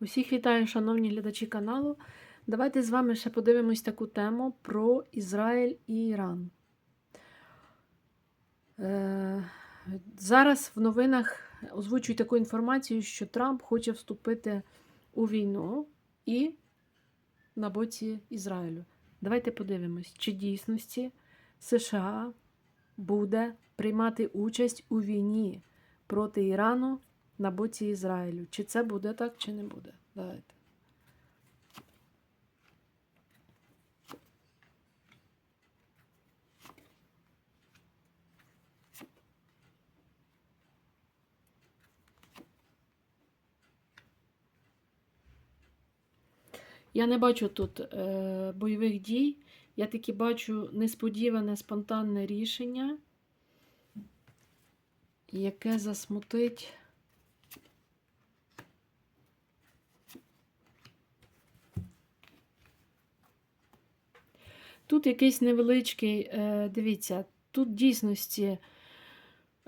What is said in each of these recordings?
Усіх вітаю, шановні глядачі каналу. Давайте з вами ще подивимось таку тему про Ізраїль і Іран. Е, зараз в новинах озвучують таку інформацію, що Трамп хоче вступити у війну і на боці Ізраїлю. Давайте подивимось, чи дійсності США буде приймати участь у війні проти Ірану на боці Ізраїлю. Чи це буде так, чи не буде? Давайте. Я не бачу тут е, бойових дій. Я таки бачу несподіване спонтанне рішення, яке засмутить. Тут якийсь невеличкий, е, дивіться, тут в дійсності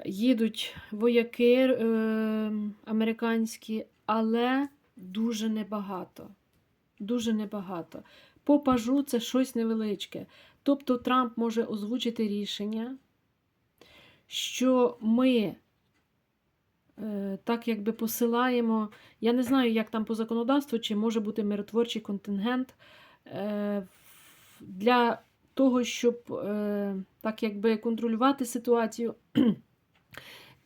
їдуть вояки е, американські, але дуже небагато. Дуже небагато. По пажу це щось невеличке. Тобто Трамп може озвучити рішення, що ми е, так якби посилаємо. Я не знаю, як там по законодавству, чи може бути миротворчий контингент е, для того, щоб е, так якби контролювати ситуацію.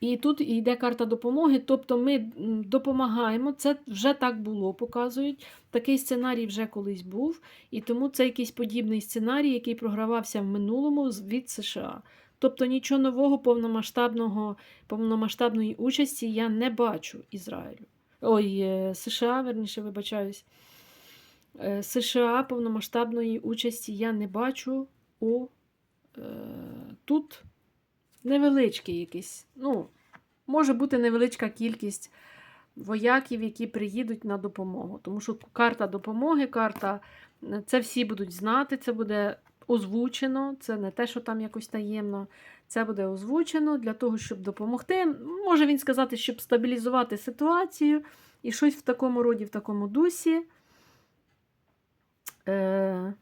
І тут йде карта допомоги, тобто ми допомагаємо. Це вже так було, показують. Такий сценарій вже колись був, і тому це якийсь подібний сценарій, який програвався в минулому від США. Тобто нічого нового, повномасштабного, повномасштабної участі я не бачу Ізраїлю. Ой, е, США, верніше, вибачаюсь. Е, США повномасштабної участі я не бачу у е, тут невеличкий якийсь. Ну, може бути невеличка кількість вояків, які приїдуть на допомогу. Тому що карта допомоги, карта е, це всі будуть знати, це буде озвучено, це не те, що там якось таємно. Це буде озвучено для того, щоб допомогти. Може він сказати, щоб стабілізувати ситуацію і щось в такому роді, в такому дусі. Е,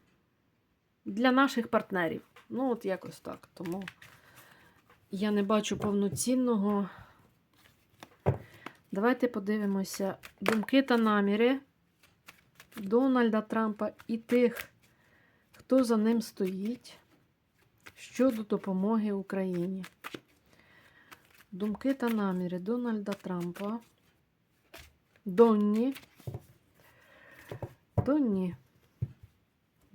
для наших партнерів. Ну, от якось так. Тому я не бачу повноцінного. Давайте подивимося думки та наміри Дональда Трампа і тих, хто за ним стоїть щодо допомоги Україні. Думки та наміри Дональда Трампа. Донні. Донні.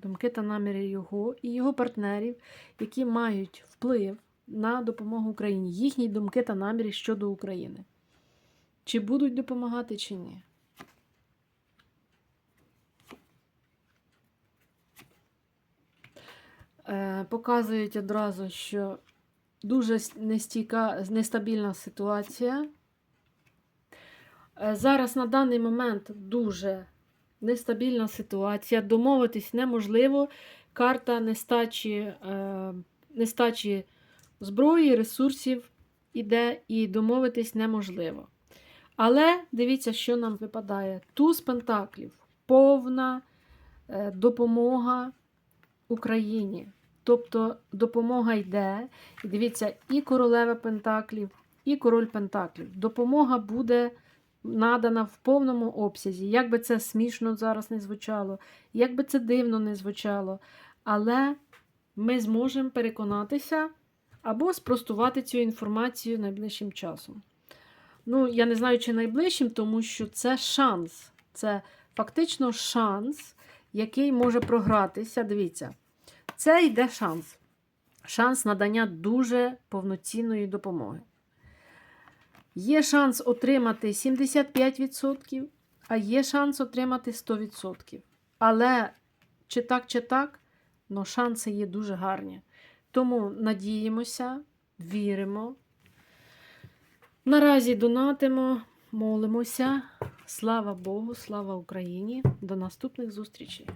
Думки та наміри його і його партнерів, які мають вплив на допомогу Україні, їхні думки та наміри щодо України. Чи будуть допомагати, чи ні? Е, Показують одразу, що дуже нестійка, нестабільна ситуація. Е, Зараз на даний момент дуже нестабільна ситуація. Домовитись неможливо. Карта нестачі, е, нестачі зброї, ресурсів іде, і домовитись неможливо. Але дивіться, що нам випадає. Туз Пентаклів повна е, допомога Україні. Тобто допомога йде. І дивіться, і королева Пентаклів, і король Пентаклів. Допомога буде надана в повному обсязі. Як би це смішно зараз не звучало, як би це дивно не звучало. Але ми зможемо переконатися або спростувати цю інформацію найближчим часом. Ну, я не знаю, чи найближчим, тому що це шанс. Це фактично шанс, який може програтися. Дивіться, це йде шанс. Шанс надання дуже повноцінної допомоги. Є шанс отримати 75%, а є шанс отримати 100%. Але чи так, чи так, но шанси є дуже гарні. Тому надіємося, віримо. Наразі донатимо, молимося. Слава Богу, слава Україні. До наступних зустрічей!